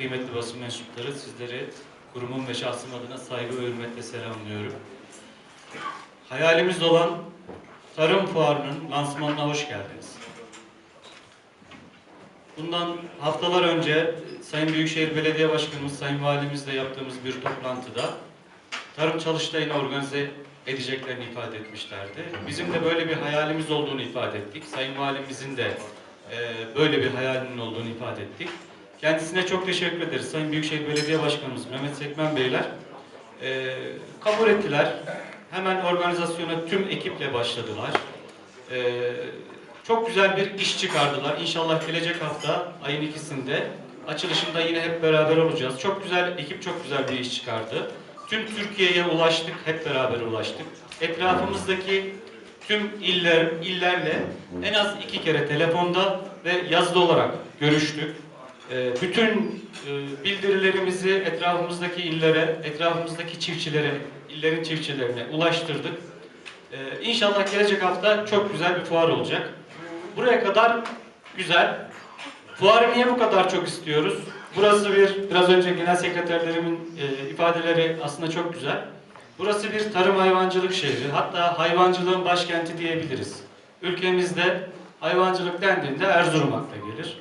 Kıymetli basın mensupları, sizleri kurumum ve şahsım adına saygı ve hürmetle selamlıyorum. Hayalimiz olan Tarım Fuarı'nın lansmanına hoş geldiniz. Bundan haftalar önce Sayın Büyükşehir Belediye Başkanımız, Sayın Valimizle yaptığımız bir toplantıda tarım çalıştayını organize edeceklerini ifade etmişlerdi. Bizim de böyle bir hayalimiz olduğunu ifade ettik. Sayın Valimizin de e, böyle bir hayalinin olduğunu ifade ettik. Kendisine çok teşekkür ederiz. Sayın Büyükşehir Belediye Başkanımız Mehmet Sekmen Beyler e, kabul ettiler. Hemen organizasyona tüm ekiple başladılar. E, çok güzel bir iş çıkardılar. İnşallah gelecek hafta ayın ikisinde açılışında yine hep beraber olacağız. Çok güzel, ekip çok güzel bir iş çıkardı. Tüm Türkiye'ye ulaştık, hep beraber ulaştık. Etrafımızdaki tüm iller illerle en az iki kere telefonda ve yazılı olarak görüştük. Ee, Bütün e, bildirilerimizi etrafımızdaki illere, etrafımızdaki çiftçilere, illerin çiftçilerine ulaştırdık. Ee, İnşallah gelecek hafta çok güzel bir fuar olacak. Buraya kadar güzel. Fuarı niye bu kadar çok istiyoruz? Burası bir, biraz önce genel sekreterlerimin e, ifadeleri aslında çok güzel. Burası bir tarım hayvancılık şehri. Hatta hayvancılığın başkenti diyebiliriz. Ülkemizde hayvancılık dendiğinde Erzurum akla gelir.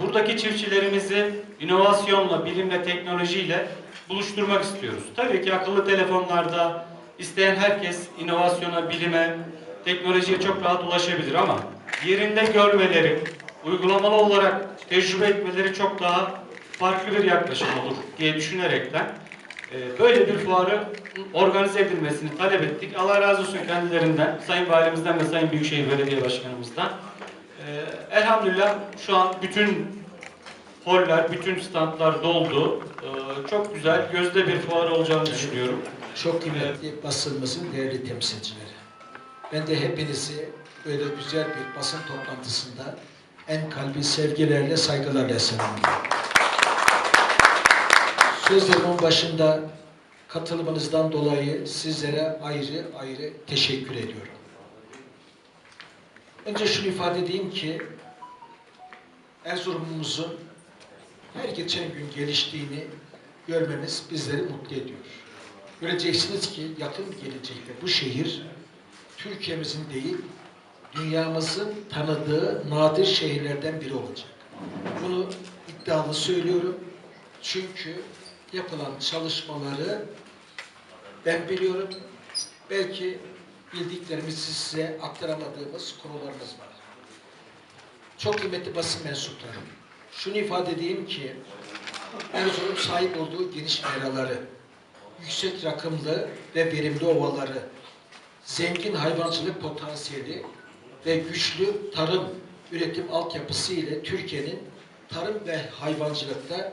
Buradaki çiftçilerimizi inovasyonla, bilimle, teknolojiyle buluşturmak istiyoruz. Tabii ki akıllı telefonlarda isteyen herkes inovasyona, bilime, teknolojiye çok rahat ulaşabilir ama yerinde görmeleri, uygulamalı olarak tecrübe etmeleri çok daha farklı bir yaklaşım olur diye düşünerekten e, böyle bir fuarı organize edilmesini talep ettik. Allah razı olsun kendilerinden, Sayın Valimizden ve Sayın Büyükşehir Belediye Başkanımızdan. Ee, elhamdülillah şu an bütün holler, bütün standlar doldu. Ee, çok güzel, gözde bir fuar olacağını düşünüyorum. Çok kıymetli basınımızın değerli temsilcileri. Ben de hepinizi böyle güzel bir basın toplantısında en kalbi sevgilerle, saygılarla selamlıyorum. Sözlerimin başında katılımınızdan dolayı sizlere ayrı ayrı teşekkür ediyorum. Önce şunu ifade edeyim ki Erzurum'umuzun her geçen gün geliştiğini görmemiz bizleri mutlu ediyor. Göreceksiniz ki yakın gelecekte bu şehir Türkiye'mizin değil, dünyamızın tanıdığı nadir şehirlerden biri olacak. Bunu iddialı söylüyorum. Çünkü yapılan çalışmaları ben biliyorum. Belki bildiklerimizi size aktaramadığımız konularımız var. Çok kıymetli basın mensupları. Şunu ifade edeyim ki Erzurum sahip olduğu geniş meraları, yüksek rakımlı ve verimli ovaları, zengin hayvancılık potansiyeli ve güçlü tarım üretim altyapısı ile Türkiye'nin tarım ve hayvancılıkta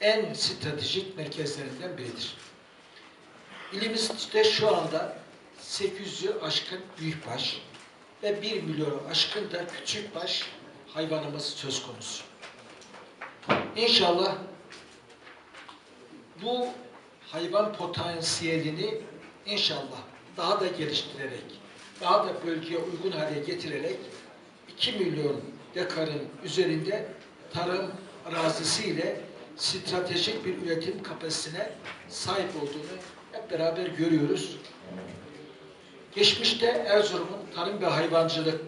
en stratejik merkezlerinden biridir. İlimizde şu anda 800'ü aşkın büyükbaş ve 1 milyonu aşkın da küçükbaş hayvanımız söz konusu. İnşallah bu hayvan potansiyelini inşallah daha da geliştirerek, daha da bölgeye uygun hale getirerek 2 milyon dekarın üzerinde tarım arazisiyle stratejik bir üretim kapasitesine sahip olduğunu hep beraber görüyoruz. Geçmişte Erzurum'un tarım ve hayvancılık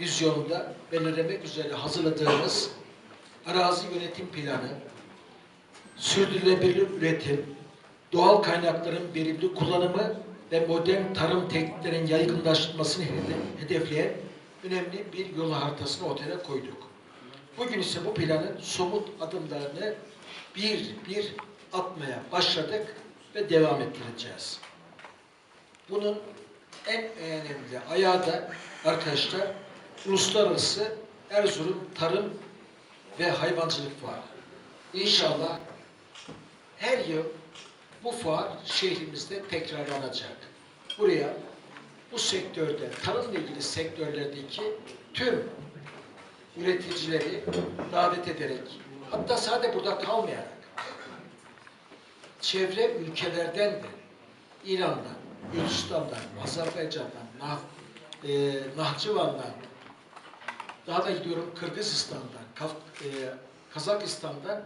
vizyonunda belirlemek üzere hazırladığımız arazi yönetim planı, sürdürülebilir üretim, doğal kaynakların verimli kullanımı ve modern tarım tekniklerinin yaygınlaşmasını hede- hedefleyen önemli bir yol haritasını ortaya koyduk. Bugün ise bu planın somut adımlarını bir bir atmaya başladık ve devam ettireceğiz. Bunun en önemli ayağı da arkadaşlar Uluslararası Erzurum Tarım ve Hayvancılık Fuarı. İnşallah her yıl bu fuar şehrimizde tekrarlanacak. Buraya bu sektörde, tarımla ilgili sektörlerdeki tüm üreticileri davet ederek, hatta sadece burada kalmayarak, çevre ülkelerden de, İran'dan, Gürcistan'dan, Azerbaycan'dan, Nah, e, Nahçıvan'dan, daha da gidiyorum Kırgızistan'dan, Kaf, e, Kazakistan'dan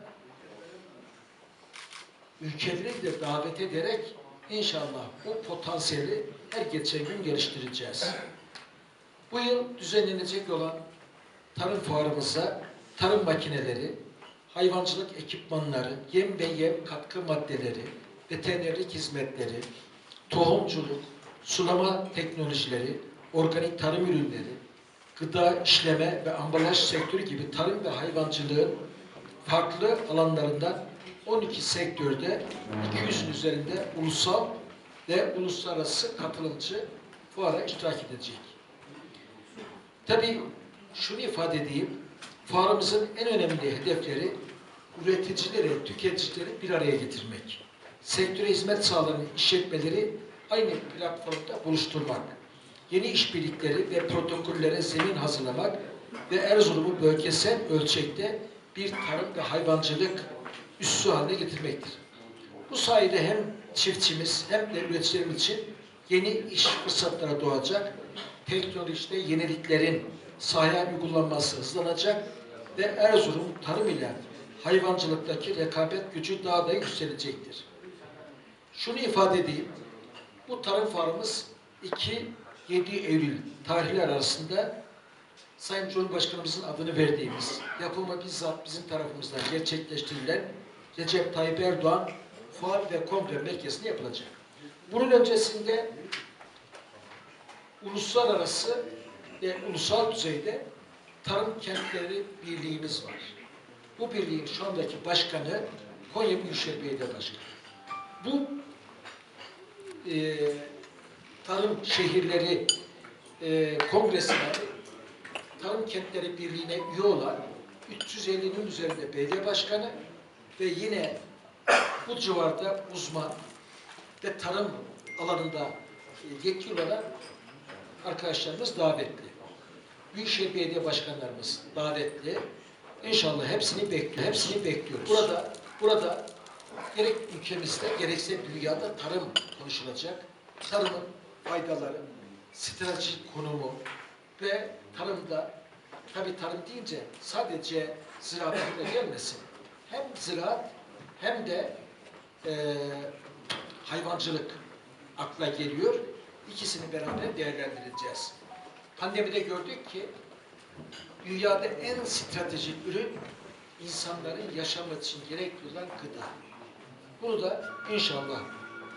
ülkeleri de davet ederek inşallah bu potansiyeli her geçen gün geliştireceğiz. Bu yıl düzenlenecek olan tarım fuarımıza tarım makineleri, hayvancılık ekipmanları, yem ve yem katkı maddeleri, veterinerlik hizmetleri, tohumculuk, sulama teknolojileri, organik tarım ürünleri, gıda işleme ve ambalaj sektörü gibi tarım ve hayvancılığın farklı alanlarından 12 sektörde 200'ün üzerinde ulusal ve uluslararası katılımcı fuara iştirak edecek. Tabii şunu ifade edeyim, fuarımızın en önemli hedefleri üreticileri, tüketicileri bir araya getirmek. Sektöre hizmet sağlayan işletmeleri aynı platformda buluşturmak. Yeni işbirlikleri ve protokollere zemin hazırlamak ve Erzurum'u bölgesel ölçekte bir tarım ve hayvancılık üssü haline getirmektir. Bu sayede hem çiftçimiz hem de üreticilerimiz için yeni iş fırsatları doğacak, teknolojide yeniliklerin sahaya uygulanması hızlanacak ve Erzurum tarım ile hayvancılıktaki rekabet gücü daha da yükselecektir. Şunu ifade edeyim, bu tarım fuarımız 2-7 Eylül tarihleri arasında Sayın Cumhurbaşkanımızın adını verdiğimiz, yapımı bizzat bizim tarafımızdan gerçekleştirilen Recep Tayyip Erdoğan Fuar ve Kongre Merkezi'nde yapılacak. Bunun öncesinde uluslararası ve ulusal düzeyde Tarım Kentleri Birliğimiz var. Bu birliğin şu andaki başkanı Konya Büyükşehir Belediye Başkanı. Bu e, Tarım Şehirleri e, Kongresi'ne Tarım Kentleri Birliği'ne üye olan 350'nin üzerinde belediye başkanı ve yine bu civarda uzman ve tarım alanında yetkili olan arkadaşlarımız davetli. Büyükşehir Belediye Başkanlarımız davetli. İnşallah hepsini bekliyor. Hepsini bekliyoruz. Burada burada gerek ülkemizde gerekse dünyada tarım konuşulacak. Tarımın faydaları, stratejik konumu ve tarımda tabi tarım deyince sadece ziraat gelmesin. Hem ziraat hem de eee hayvancılık akla geliyor. İkisini beraber değerlendireceğiz. Pandemide gördük ki dünyada en stratejik ürün insanların yaşamı için gerekli olan gıda. Bunu da inşallah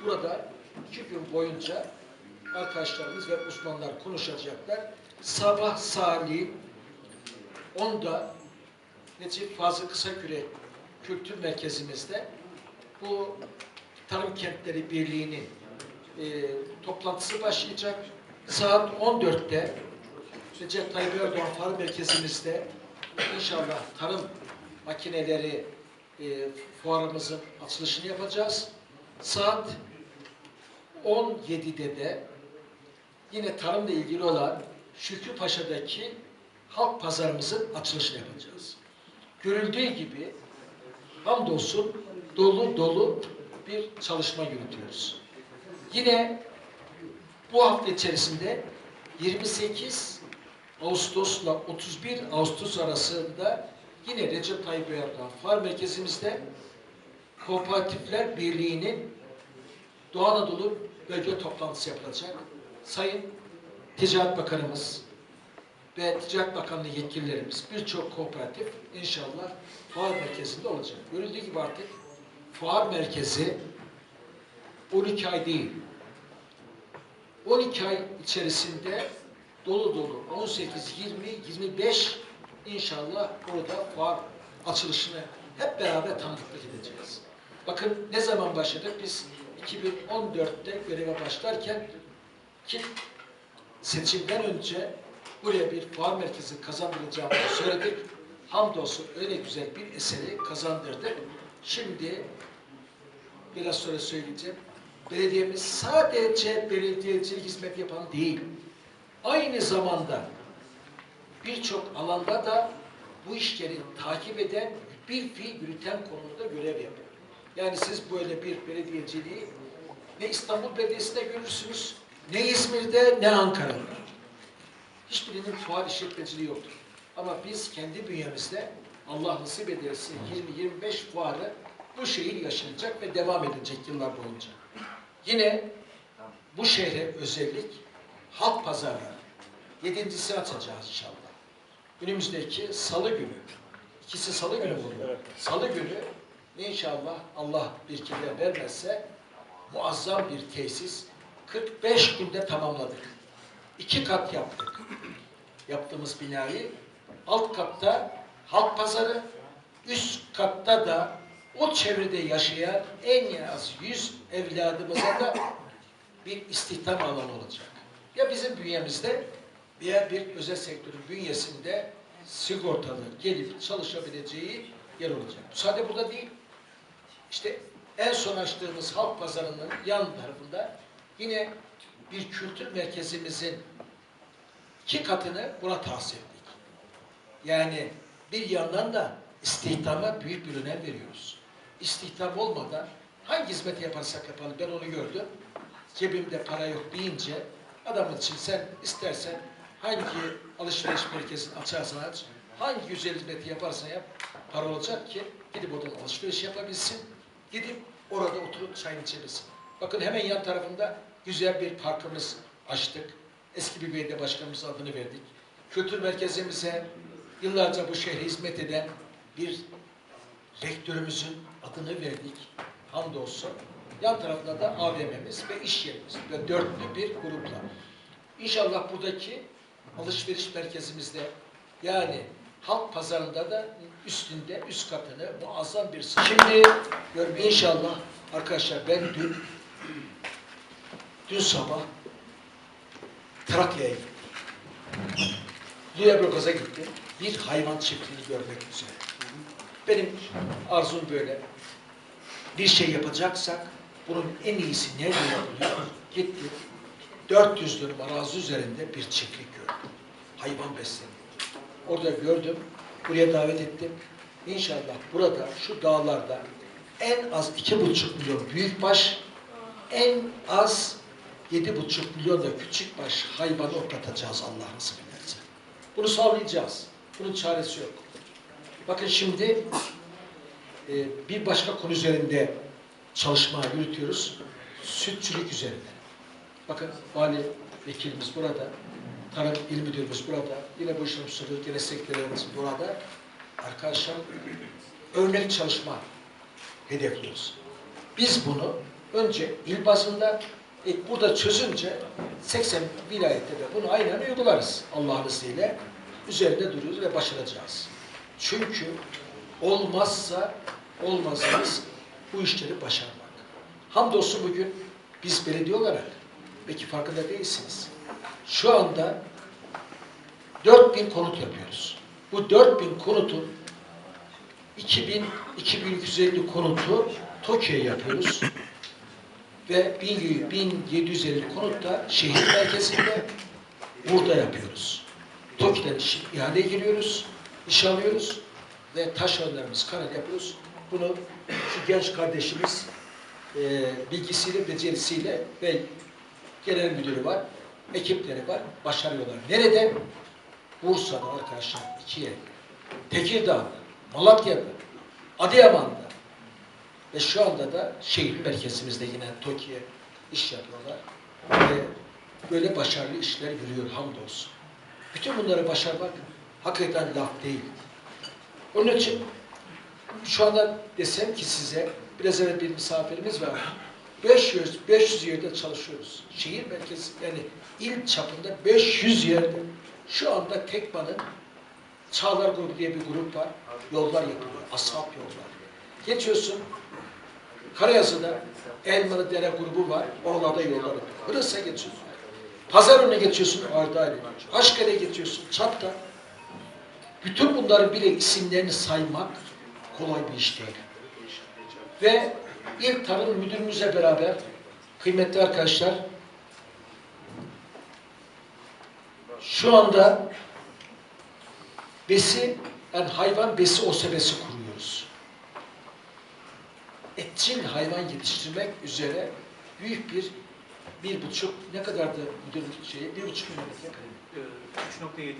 burada iki gün boyunca arkadaşlarımız ve uzmanlar konuşacaklar. Sabah saat 10'da Necip Fazıl Kısakürek Kültür Merkezimizde bu Tarım Kentleri Birliği'nin e, toplantısı başlayacak. Saat 14'te Recep Tayyip Erdoğan Fuar Merkezimizde inşallah tarım makineleri e, fuarımızın açılışını yapacağız. Saat 17'de de yine tarımla ilgili olan Şükrü Paşa'daki halk pazarımızın açılışını yapacağız. Görüldüğü gibi hamdolsun dolu dolu bir çalışma yürütüyoruz. Yine bu hafta içerisinde 28 Ağustos'la 31 Ağustos arasında yine Recep Tayyip Erdoğan Fuar Merkezimizde Kooperatifler Birliği'nin Doğu Anadolu bölge toplantısı yapılacak. Sayın Ticaret Bakanımız ve Ticaret Bakanlığı yetkililerimiz birçok kooperatif inşallah fuar merkezinde olacak. Görüldüğü gibi artık fuar merkezi 12 ay değil, 12 ay içerisinde dolu dolu 18, 20, 25 inşallah burada fuar açılışını hep beraber tanıklık edeceğiz. Bakın ne zaman başladık? Biz 2014'te göreve başlarken ki seçimden önce buraya bir fuar merkezi kazandıracağımızı söyledik. Hamdolsun öyle güzel bir eseri kazandırdık. Şimdi biraz sonra söyleyeceğim. Belediyemiz sadece belediyecilik hizmet yapan değil. Aynı zamanda birçok alanda da bu işleri takip eden, bir fiil yürüten konumda görev yapıyor. Yani siz böyle bir belediyeciliği ne İstanbul Belediyesi'nde görürsünüz, ne İzmir'de, ne Ankara'da. Hiçbirinin fuar işletmeciliği yoktur. Ama biz kendi bünyemizde Allah nasip ederse 20-25 fuarı bu şehir yaşanacak ve devam edecek yıllar boyunca. Yine bu şehre özellik halk pazarları. Yedincisini açacağız inşallah. Önümüzdeki salı günü. İkisi salı günü mü oluyor? Salı günü inşallah Allah bir kere vermezse muazzam bir tesis 45 günde tamamladık. İki kat yaptık. Yaptığımız binayı alt katta halk pazarı, üst katta da o çevrede yaşayan en az 100 evladımıza da bir istihdam alanı olacak. Ya bizim bünyemizde veya bir özel sektörün bünyesinde sigortalı gelip çalışabileceği yer olacak. Bu sadece burada değil. İşte en son açtığımız halk pazarının yan tarafında yine bir kültür merkezimizin iki katını buna tahsis ettik. Yani bir yandan da istihdama büyük bir önem veriyoruz. İstihdam olmadan hangi hizmeti yaparsak yapalım ben onu gördüm. Cebimde para yok deyince adamın için sen istersen hangi alışveriş merkezini açarsan aç, hangi güzel hizmeti yaparsan yap, para olacak ki gidip oradan alışveriş yapabilsin, gidip orada oturup çayını içebilsin. Bakın hemen yan tarafında güzel bir parkımız açtık. Eski bir belediye başkanımız adını verdik. Kültür merkezimize yıllarca bu şehre hizmet eden bir rektörümüzün adını verdik. Hamdolsun. Yan tarafında da AVM'miz ve iş yerimiz ve dörtlü bir grupla. İnşallah buradaki alışveriş merkezimizde yani halk pazarında da üstünde üst katını muazzam bir Şimdi gör- inşallah arkadaşlar ben dün dün sabah Trakya'ya gittim. Lüleburgaz'a gittim. Bir hayvan çiftliğini görmek üzere. Benim arzum böyle. Bir şey yapacaksak bunun en iyisi nerede yapılıyor? Gittim. 400 dönüm arazi üzerinde bir çiftlik gördüm. Hayvan besleniyor. Orada gördüm. Buraya davet ettim. İnşallah burada şu dağlarda en az iki buçuk milyon büyükbaş, en az yedi buçuk milyon da küçükbaş hayvan otlatacağız Allah nasip ederse. Bunu sağlayacağız. Bunun çaresi yok. Bakın şimdi e, bir başka konu üzerinde çalışma yürütüyoruz. Sütçülük üzerinde. Bakın vali vekilimiz burada, tarım il müdürümüz burada, yine işin usulü yine sekreterimiz burada. Arkadaşlar örnek çalışma hedefliyoruz. Biz bunu önce il bazında e, burada çözünce 80 vilayette de bunu aynen uygularız Allah'ın izniyle. Üzerinde duruyoruz ve başaracağız. Çünkü olmazsa olmazımız bu işleri başarmak. Hamdolsun bugün biz belediye olarak belki farkında değilsiniz. Şu anda 4000 konut yapıyoruz. Bu 4000 konutun 2000 2250 konutu Tokyo'ya yapıyoruz. Ve 1000 1750 konut da şehir merkezinde burada yapıyoruz. Tokyo'dan iş, ihaleye giriyoruz, iş alıyoruz ve taş önlerimiz karar yapıyoruz. Bunu şu genç kardeşimiz e, bilgisiyle, becerisiyle ve genel müdürü var, ekipleri var, başarıyorlar. Nerede? Bursa'da arkadaşlar ikiye, Tekirdağ'da, Malatya'da, Adıyaman'da ve şu anda da şehir merkezimizde yine Tokyo iş yapıyorlar. Ve böyle başarılı işler yürüyor hamdolsun. Bütün bunları başarmak hakikaten laf değil. Onun için şu anda desem ki size biraz evvel bir misafirimiz var. 500 500 yerde çalışıyoruz. Şehir merkezi yani il çapında 500 yerde. Şu anda Tekman'ın Çağlar Grubu diye bir grup var. Yollar yapılıyor. Asfalt yollar. Geçiyorsun Karayazı'da Elmalı Dere grubu var. Oralarda yollar yapıyor. Hırıs'a geçiyorsun. Pazar önüne geçiyorsun Ardali. Aşkale'ye geçiyorsun. Çat'ta. Bütün bunların bile isimlerini saymak kolay bir iş değil. Ve ilk tarım müdürümüzle beraber kıymetli arkadaşlar şu anda besi yani hayvan besi osebesi kuruyoruz. Etçil hayvan yetiştirmek üzere büyük bir bir buçuk ne kadardı müdürün şeyi? Bir buçuk milyon metrekare. Ee, 3.7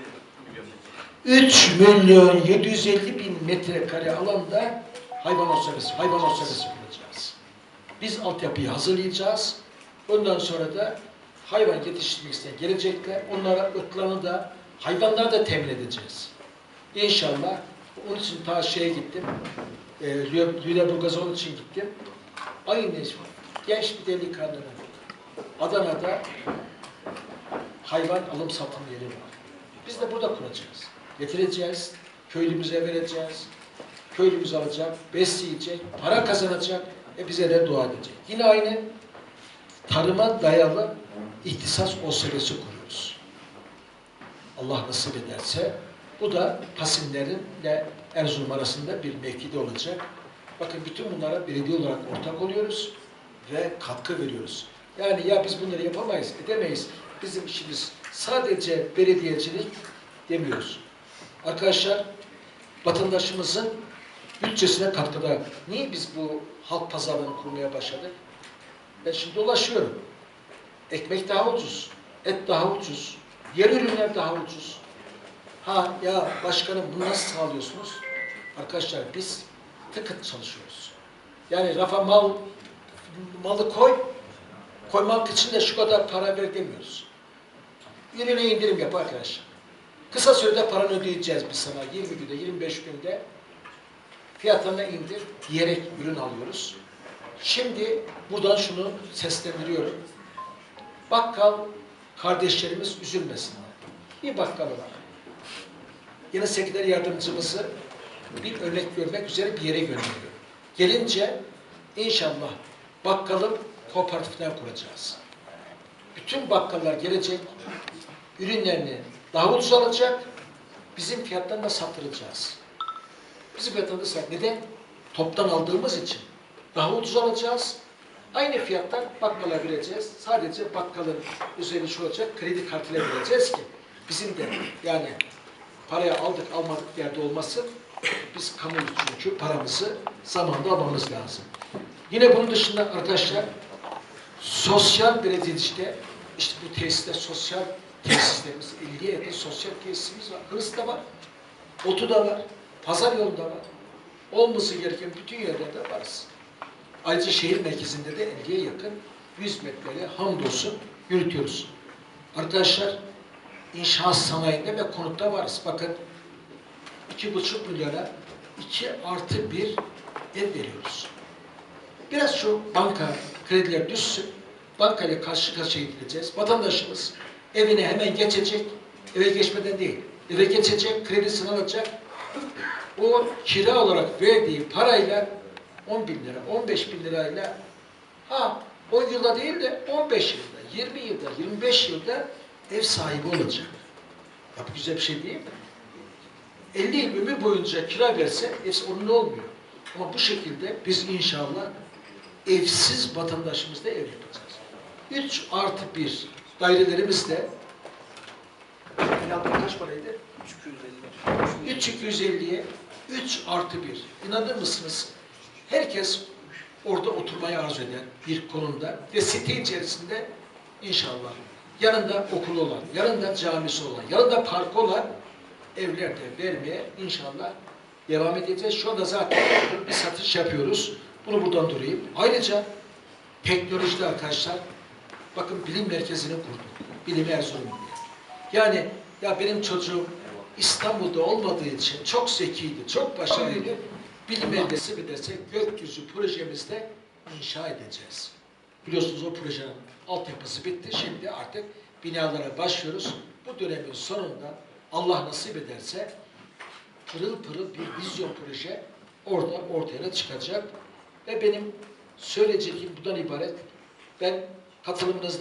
milyon metre. 3 milyon 750 bin metrekare alanda hayvan servisi, hayvan servisi kuracağız. Biz altyapıyı hazırlayacağız. Ondan sonra da hayvan yetiştirmek isteyen gelecekler. Onlara ırklarını da, hayvanları da temin edeceğiz. İnşallah. Onun için ta şeye gittim. E, Lüle- Lüleburgaz'a onun için gittim. Aynı genç bir delikanlının Adana'da hayvan alım satım yeri var. Biz de burada kuracağız. Getireceğiz, köylümüze vereceğiz. Köylümüz alacak, besleyecek, para kazanacak, e bize de dua edecek. Yine aynı tarıma dayalı ihtisas OSB'si kuruyoruz. Allah nasip ederse bu da Pasinlerin ile Erzurum arasında bir mevkide olacak. Bakın bütün bunlara belediye olarak ortak oluyoruz ve katkı veriyoruz. Yani ya biz bunları yapamayız, edemeyiz. Bizim işimiz sadece belediyecilik demiyoruz. Arkadaşlar vatandaşımızın bütçesine katkıda. Niye biz bu halk pazarlarını kurmaya başladık? Ben şimdi dolaşıyorum. Ekmek daha ucuz, et daha ucuz, yer ürünler daha ucuz. Ha ya başkanım bunu nasıl sağlıyorsunuz? Arkadaşlar biz tıkıt çalışıyoruz. Yani rafa mal malı koy, koymak için de şu kadar para ver demiyoruz. Ürüne indirim yap arkadaşlar. Kısa sürede paranı ödeyeceğiz biz sana. 20 günde, 25 günde fiyatlarına indir diyerek ürün alıyoruz. Şimdi buradan şunu seslendiriyorum. Bakkal kardeşlerimiz üzülmesinler. Bir bakkalı var. Yine sekreter yardımcımızı bir örnek görmek üzere bir yere gönderiyor. Gelince inşallah bakkalın kooperatifinden kuracağız. Bütün bakkallar gelecek, ürünlerini daha ucuz alacak, bizim fiyattan da sattıracağız. Bizim da sat. Neden? Toptan aldığımız için. Daha ucuz alacağız. Aynı fiyattan bakkala vereceğiz. Sadece bakkalın üzerine şu olacak, kredi kartıyla vereceğiz ki bizim de yani paraya aldık almadık yerde olmasın. Biz kamu çünkü paramızı zamanında almamız lazım. Yine bunun dışında arkadaşlar sosyal belediyecilikte işte bu tesiste sosyal tesislerimiz 50'ye yakın sosyal tesisimiz var. Hırs'ta var. Otu'da var. Pazar yolunda var. Olması gereken bütün yerlerde varız. Ayrıca şehir merkezinde de 50'ye yakın 100 metreyle hamdolsun yürütüyoruz. Arkadaşlar inşaat sanayinde ve konutta varız. Bakın iki buçuk milyara iki artı bir ev veriyoruz. Biraz şu banka krediler düşsün. Bankayla karşı karşıya gideceğiz. Vatandaşımız evine hemen geçecek. Eve geçmeden değil. Eve geçecek, kredisini alacak. O kira olarak verdiği parayla 10 bin lira, 15 bin lirayla ha 10 yılda değil de 15 yılda, 20 yılda, 25 yılda ev sahibi olacak. Ya bu güzel bir şey değil mi? 50 yıl ömür boyunca kira verse hepsi onun olmuyor. Ama bu şekilde biz inşallah evsiz vatandaşımızla ev yapacağız. 3 artı 1 dairelerimizde Finalde kaç paraydı? 3250'ye 3 artı 1. İnanır mısınız? Herkes orada oturmayı arzu eden bir konumda ve site içerisinde inşallah yanında okulu olan, yanında camisi olan, yanında parkı olan evlerde vermeye inşallah devam edeceğiz. Şu anda zaten bir satış yapıyoruz. Bunu buradan durayım. Ayrıca teknolojide arkadaşlar bakın bilim merkezini kurduk. Bilim Erzurum diye. Yani ya benim çocuğum İstanbul'da olmadığı için çok zekiydi, çok başarılıydı. Bilim merkezi bir desek gökyüzü projemizde inşa edeceğiz. Biliyorsunuz o projenin altyapısı bitti. Şimdi artık binalara başlıyoruz. Bu dönemin sonunda Allah nasip ederse pırıl pırıl bir vizyon proje orada ortaya çıkacak. Ve benim söyleyeceğim bundan ibaret. Ben katılımınızda